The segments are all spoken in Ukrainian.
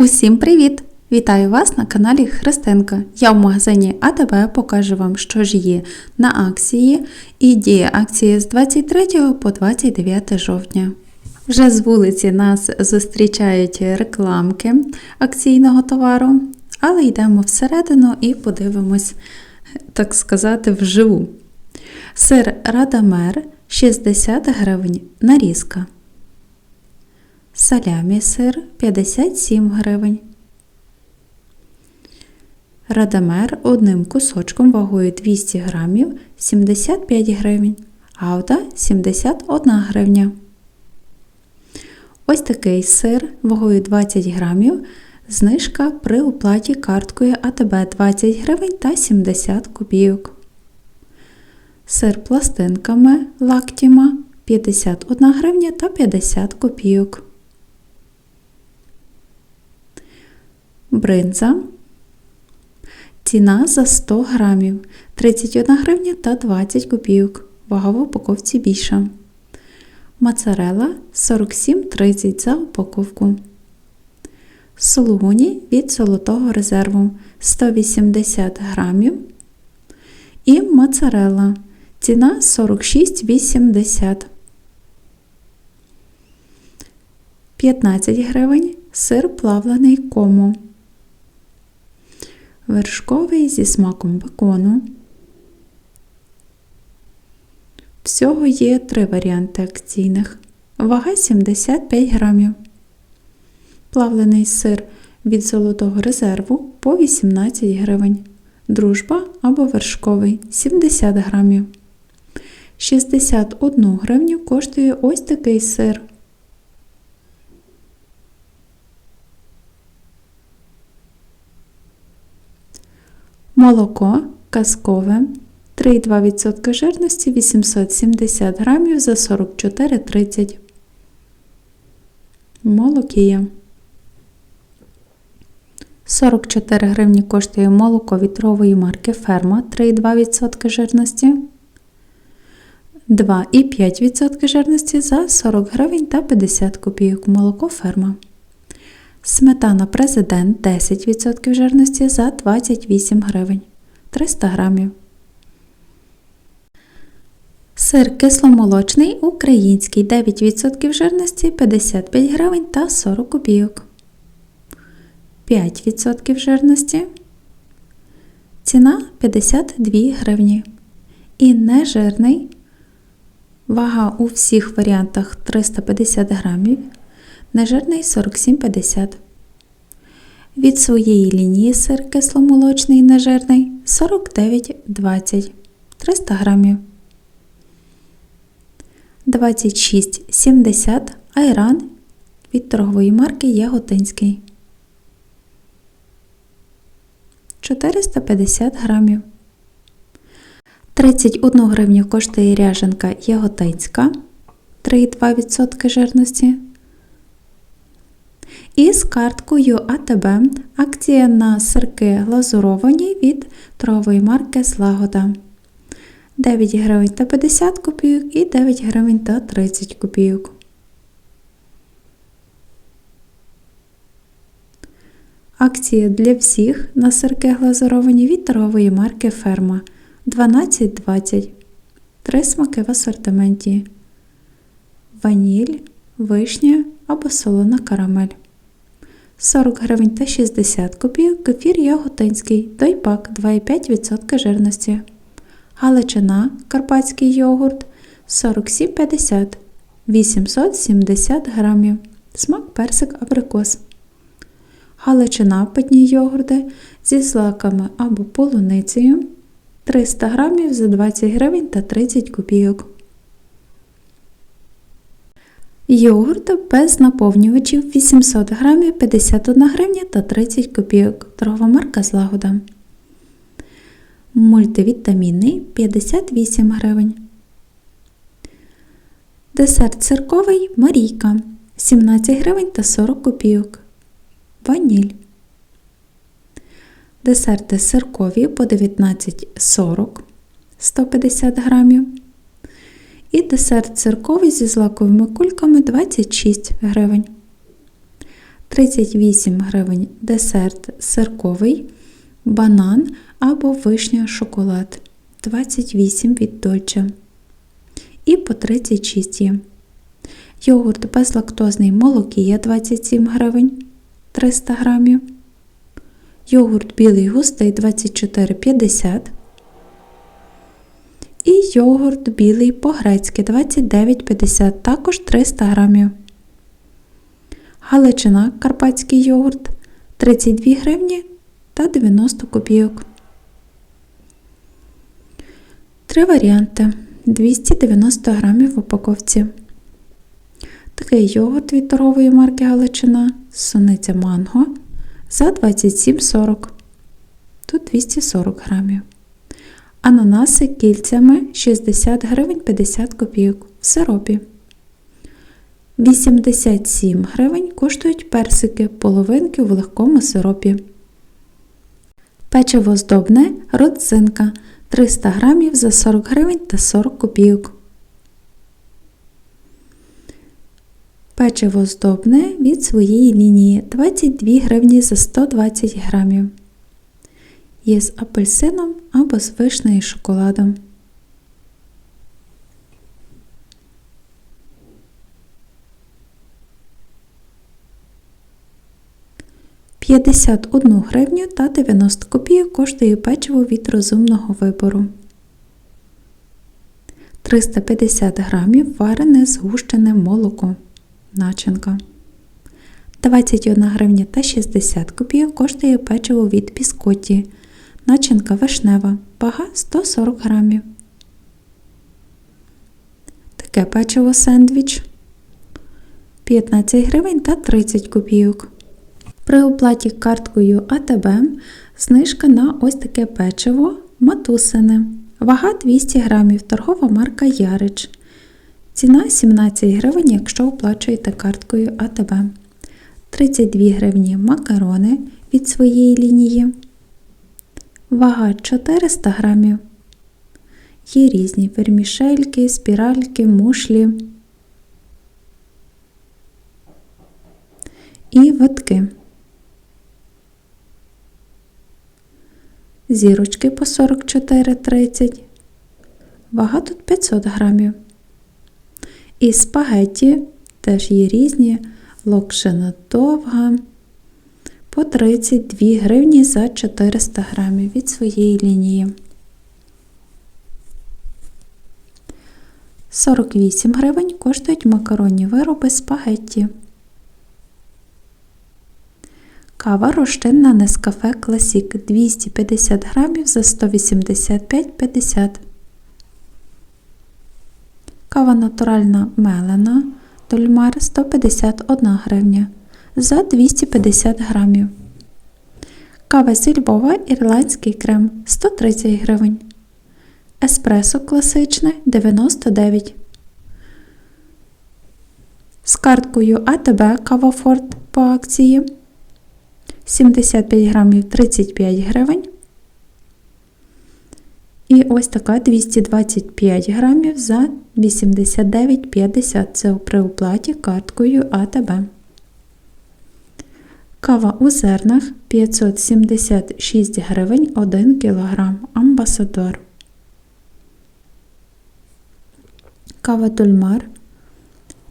Усім привіт! Вітаю вас на каналі Христинка. Я в магазині АТБ покажу вам, що ж є на акції і діє акція з 23 по 29 жовтня. Вже з вулиці нас зустрічають рекламки акційного товару, але йдемо всередину і подивимось, так сказати, вживу. Сир Радамер 60 гривень нарізка. Салямі сир 57 гривень. Радамер одним кусочком вагою 200 грамів 75 гривень. Гауда 71 гривня. Ось такий сир вагою 20 грамів. Знижка при оплаті карткою АТБ 20 гривень та 70 копійок. Сир пластинками лактіма 51 гривня та 50 копійок. Бринза. Ціна за 100 грамів 31 гривня та 20 копійок. Вага в упаковці більша. Моцарелла 47,30 за упаковку. Сулугуні від золотого резерву 180 грамів. І моцарелла. Ціна 46,80. 15 гривень сир плавлений кому. Вершковий зі смаком бекону. Всього є три варіанти акційних. Вага 75 грамів. Плавлений сир від золотого резерву по 18 гривень. Дружба або вершковий 70 грамів. 61 гривню коштує ось такий сир. Молоко казкове 3,2% жирності 870 грамів за 44,30. Молокія. 44 гривні коштує молоко вітрової марки Ферма 3,2% жирності. 2,5% жирності за 40 гривень та 50 копійок. Молоко ферма. Сметана Президент 10% жирності за 28 гривень 300 грамів. Сир кисломолочний український 9% жирності 55 гривень та 40 копійок. 5% жирності. Ціна 52 гривні. І нежирний. Вага у всіх варіантах 350 грамів. Нежирний 47,50. Від своєї лінії сир кисломолочний нежирний 49,20 300 грамів. 26,70 айран від торгової марки Яготинський. 450 грамів. 31 гривню коштує ряженка Яготинська 3,2% жирності. І з карткою АТБ акція на сирки глазуровані від торгової марки Злагода. 9 гривень та 50 копійок і 9 гривень та 30 копійок. Акція для всіх на сирки глазуровані від торгової марки Ферма 12,20. Три смаки в асортименті. Ваніль, вишня або солона карамель. 40 гривень та 60 копійок кефір яготинський, дойпак 2,5% жирності. Галичина, карпатський йогурт 47,50 870 грамів. Смак персик абрикос. Галичина питні йогурти зі злаками або полуницею 300 грамів за 20 гривень та 30 копійок. Йогурт без наповнювачів 800 грамів 51 гривня та 30 копійок. Торгова марка Злагода. Мультивітамінний 58 гривень. Десерт цирковий Марійка 17 гривень та 40 копійок. Ваніль. Десерти сиркові по 19,40 150 грамів. І десерт цирковий зі злаковими кульками 26 гривень. 38 гривень десерт сирковий, банан або вишня шоколад 28 від Dolce. І по 36 є. Йогурт безлактозний молокія 27 гривень 300 грамів. Йогурт білий густий 24,50 і йогурт білий по-грецьки 29,50 також 300 грамів. Галичина карпатський йогурт 32 гривні та 90 копійок. Три варіанти 290 грамів в упаковці. Такий йогурт від торгової марки Галичина суниця манго за 27,40. Тут 240 грамів. Ананаси кільцями 60 гривень 50 копійок в сиропі. 87 гривень коштують персики половинки в легкому сиропі. Печиво здобне родзинка 300 грамів за 40 гривень та 40 копійок. Печиво здобне від своєї лінії 22 гривні за 120 грамів. Є з апельсином або з вишнею і шоколадом. П'ятдесят одну гривню та 90 копійок коштує печиво від розумного вибору. 350 грамів варене згущене молоко. Начинка. 21 гривня та 60 копійок коштує печиво від біскоті. Начинка вишнева. Вага 140 грамів. Таке печиво сендвіч 15 гривень та 30 копійок. При оплаті карткою АТБ знижка на ось таке печиво матусине. Вага 200 грамів. Торгова марка Ярич. Ціна 17 гривень, якщо оплачуєте карткою АТБ. 32 гривні макарони від своєї лінії. Вага 400 грамів. Є різні вермішельки, спіральки, мушлі і витки. Зірочки по 44,30. Вага тут 500 грамів. І спагетті теж є різні, локшина довга по 32 гривні за 400 грамів від своєї лінії. 48 гривень коштують макаронні вироби спагетті. Кава розчинна Нескафе Класік 250 грамів за 185,50 Кава натуральна мелена Тольмар 151 гривня за 250 грамів. Кава зі Львова ірландський крем 130 гривень. Еспресо класичне 99. З карткою АТБ Кавафорт по акції 75 грамів 35 гривень. І ось така 225 грамів за 89,50 це при оплаті карткою АТБ. Кава у зернах 576 гривень 1 кг Амбасадор. Кава Тульмар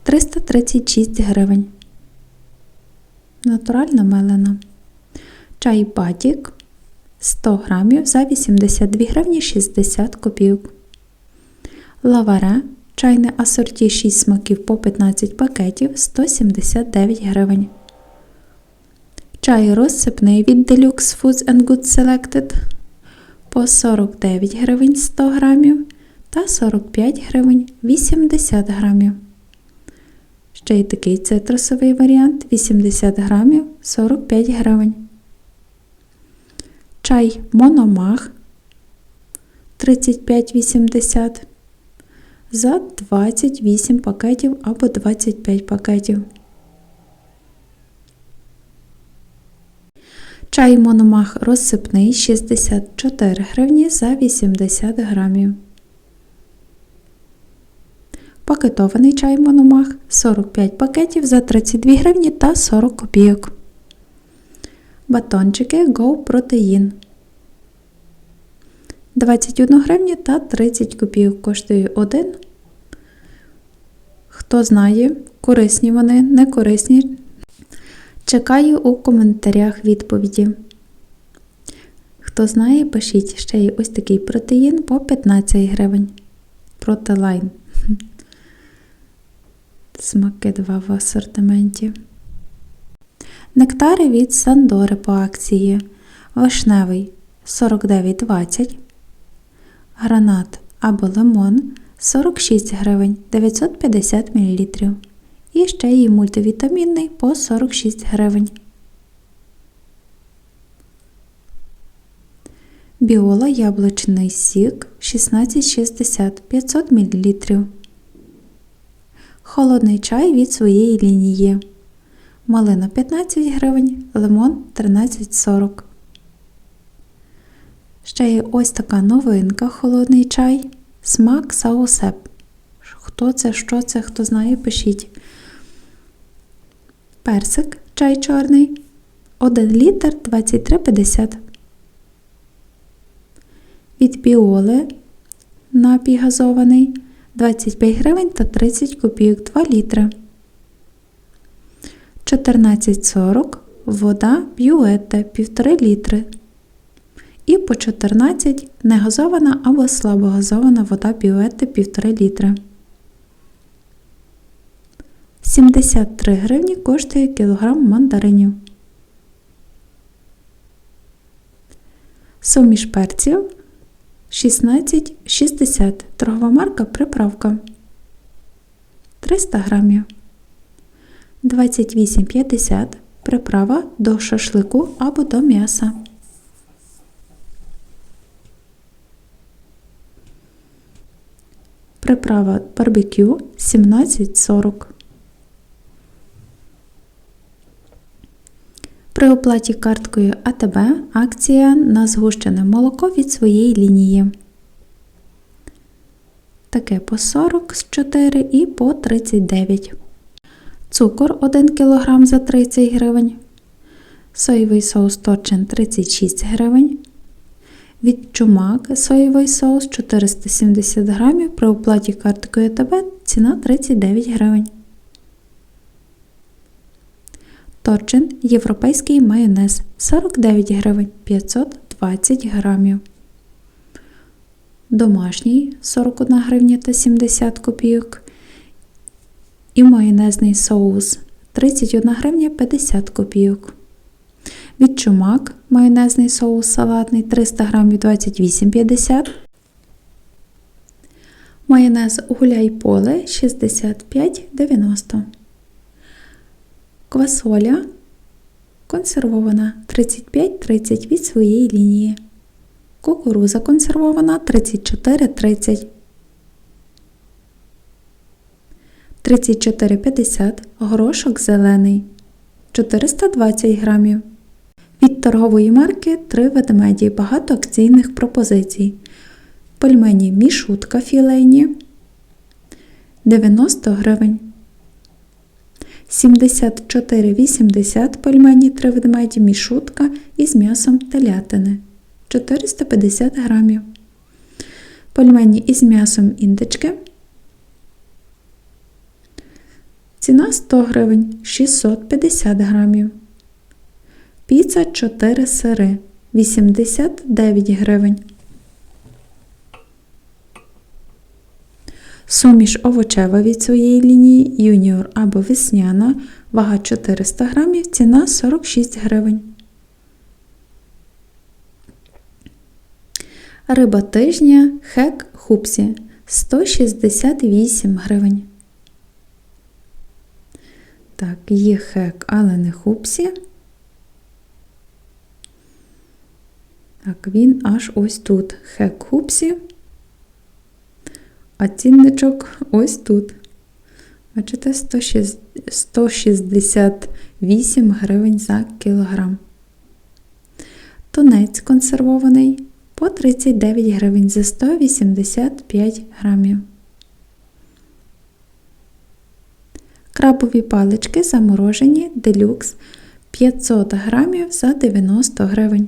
336 гривень. Натуральна мелена. Чай Батік 100 грамів за 82 гривні 60 копійок. Лаваре чайне асорті 6 смаків по 15 пакетів 179 гривень. Чай розсипний від Deluxe Foods and Good Selected по 49 гривень 100 грамів та 45 гривень 80 грамів. Ще й такий цитрусовий варіант 80 грамів 45 гривень. Чай Мономах 35,80 за 28 пакетів або 25 пакетів. Чай Мономах розсипний 64 гривні за 80 грамів. Пакетований чай Мономах 45 пакетів за 32 гривні та 40 копійок. Батончики Go Protein 21 гривню та 30 копійок коштує один. Хто знає, корисні вони, не корисні. Чекаю у коментарях відповіді. Хто знає, пишіть ще є ось такий протеїн по 15 гривень. Протилайн. Смаки два в асортименті. Нектари від Сандори по акції. Вишневий 49,20. Гранат або лимон 46 гривень 950 мл. І ще є мультивітамінний по 46 гривень. Біола яблучний сік 16,60 500 мл. Холодний чай від своєї лінії. Малина 15 гривень, лимон 13,40. Ще є ось така новинка холодний чай. Смак саусеп. Хто це, що це, хто знає, пишіть. Персик чай чорний 1 літр 23,50. Від піоли напій газований 25 гривень та 30 копійок 2 літри. 14,40 вода б'юетте 1,5 літри. І по 14 негазована або слабогазована вода бюетте 1,5 літри. 73 гривні коштує кілограм мандаринів. Суміш перців 16,60 торгова марка приправка 300 грамів. 28,50 приправа до шашлику або до м'яса. Приправа барбекю 17,40. При оплаті карткою АТБ акція на згущене молоко від своєї лінії. Таке по 44 і по 39. Цукор 1 кг за 30 гривень. Соєвий соус торчин 36 гривень. Від чумак соєвий соус 470 грамів при оплаті карткою АТБ ціна 39 гривень. Торчин європейський майонез 49 гривень 520 грамів. Домашній 41 гривня та 70 копійок. І майонезний соус 31 гривня 50 копійок. Від чумак майонезний соус салатний 300 грамів 28,50. Майонез гуляй поле 65,90. Квасоля консервована 35,30 від своєї лінії. Кукуруза консервована 34,30. 34,50 горошок зелений 420 грамів. Від торгової марки 3 ведмеді багато акційних пропозицій. Пельмені мішутка філейні 90 гривень. 74,80 пельмені 3 ведмеді мішутка із м'ясом телятини 450 грамів. Пельмені із м'ясом індички. Ціна 100 гривень 650 грамів. Піца 4 сири 89 гривень. Суміш овочева від своєї лінії юніор або весняна, вага 400 грамів, ціна 46 гривень. Риба тижня хек хупсі 168 гривень. Так, є хек, але не хупсі. Так, він аж ось тут. Хек хупсі. А цінничок ось тут. Бачите, 168 гривень за кілограм. Тунець консервований по 39 гривень за 185 грамів. Крабові палички заморожені делюкс 500 грамів за 90 гривень.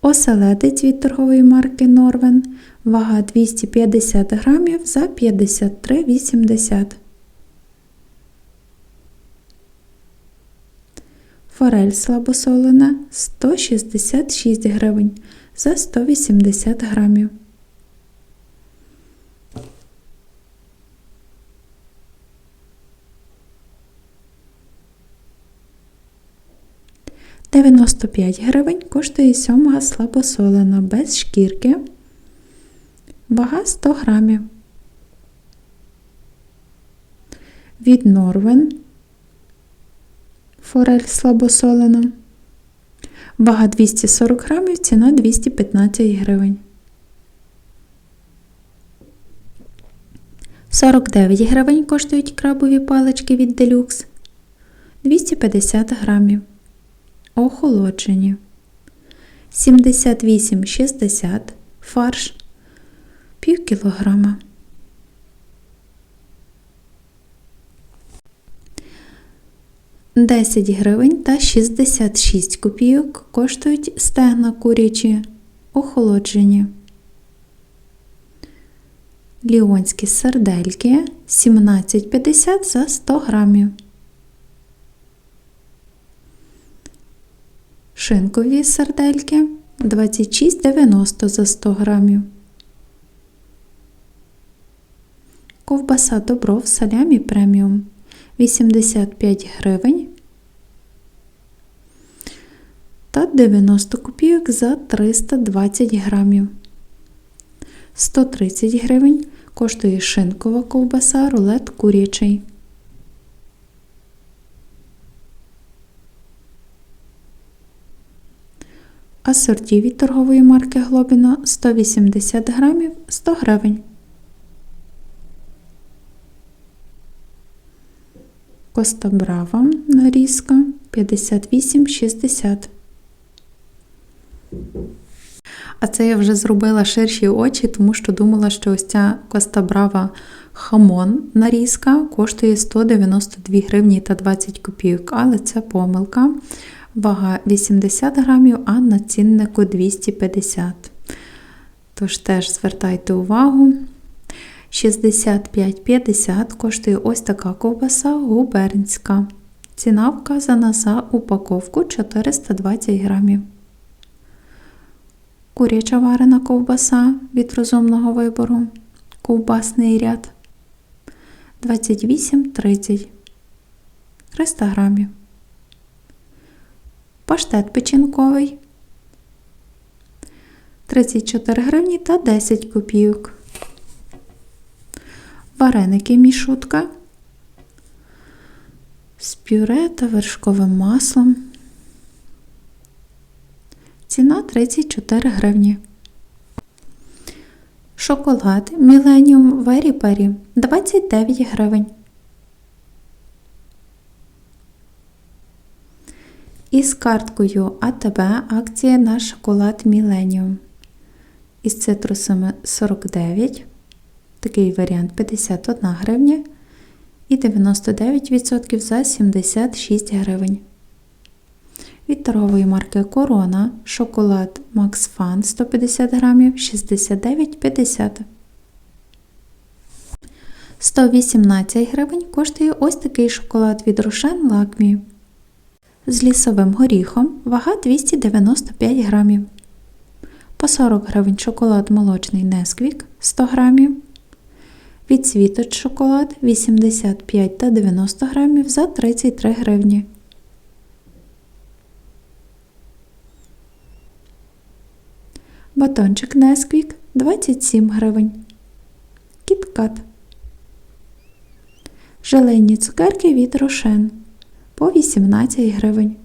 Оселедець від торгової марки Норвен. Вага 250 грамів за 53,80. Форель слабосолена 166 гривень за 180 грамів. Дев'яносто п'ять гривень коштує сьомга слабосолена без шкірки. Вага 100 грамів. Від Норвен форель слабосолена. Вага 240 грамів, ціна 215 гривень. 49 гривень коштують крабові палички від Deluxe. 250 грамів. Охолоджені. 78,60 фарш. Пів кілограма. Десять гривень та 66 копійок коштують стегна курячі, охолоджені. Ліонські сардельки 17,50 за 100 грамів. Шинкові сардельки 26,90 за 100 грамів. Ковбаса Добров салямі преміум 85 гривень та 90 копійок за 320 грамів. 130 гривень коштує шинкова ковбаса рулет курячий. Асорті від торгової марки Глобіно 180 грамів 100 гривень. Коста Брава нарізка 58,60. А це я вже зробила ширші очі, тому що думала, що ось ця Коста Брава хамон нарізка коштує 192 гривні та 20 копійок, але це помилка. Вага 80 грамів, а на ціннику 250. Тож теж звертайте увагу. 65,50 коштує ось така ковбаса губернська. Ціна вказана за упаковку 420 грамів. Куряча варена ковбаса від розумного вибору. Ковбасний ряд 28,30 300 грамів. Паштет печінковий 34 гривні та 10 копійок. Вареники мішутка з пюре та вершковим маслом. Ціна 34 гривні. Шоколад Millennium Very Berry 29 гривень. Із карткою АТБ акція на шоколад Millennium. Із цитрусами 49 Такий варіант 51 гривня і 99% за 76 гривень. Від торгової марки Корона шоколад Max Fun 150 грамів 69,50. 118 гривень коштує ось такий шоколад від Рошен Лакмі. З лісовим горіхом вага 295 грамів. По 40 гривень шоколад молочний Несквік 100 грамів. Від світоч шоколад 85 та 90 грамів за 33 гривні. Батончик Несквік 27 гривень. Кіткат. Желейні цукерки від Рошен по 18 гривень.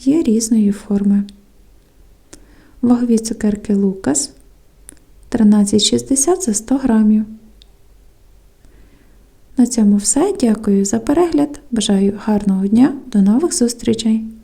Є різної форми. Вагові цукерки Лукас 13,60 за 100 грамів. На цьому все. Дякую за перегляд. Бажаю гарного дня. До нових зустрічей!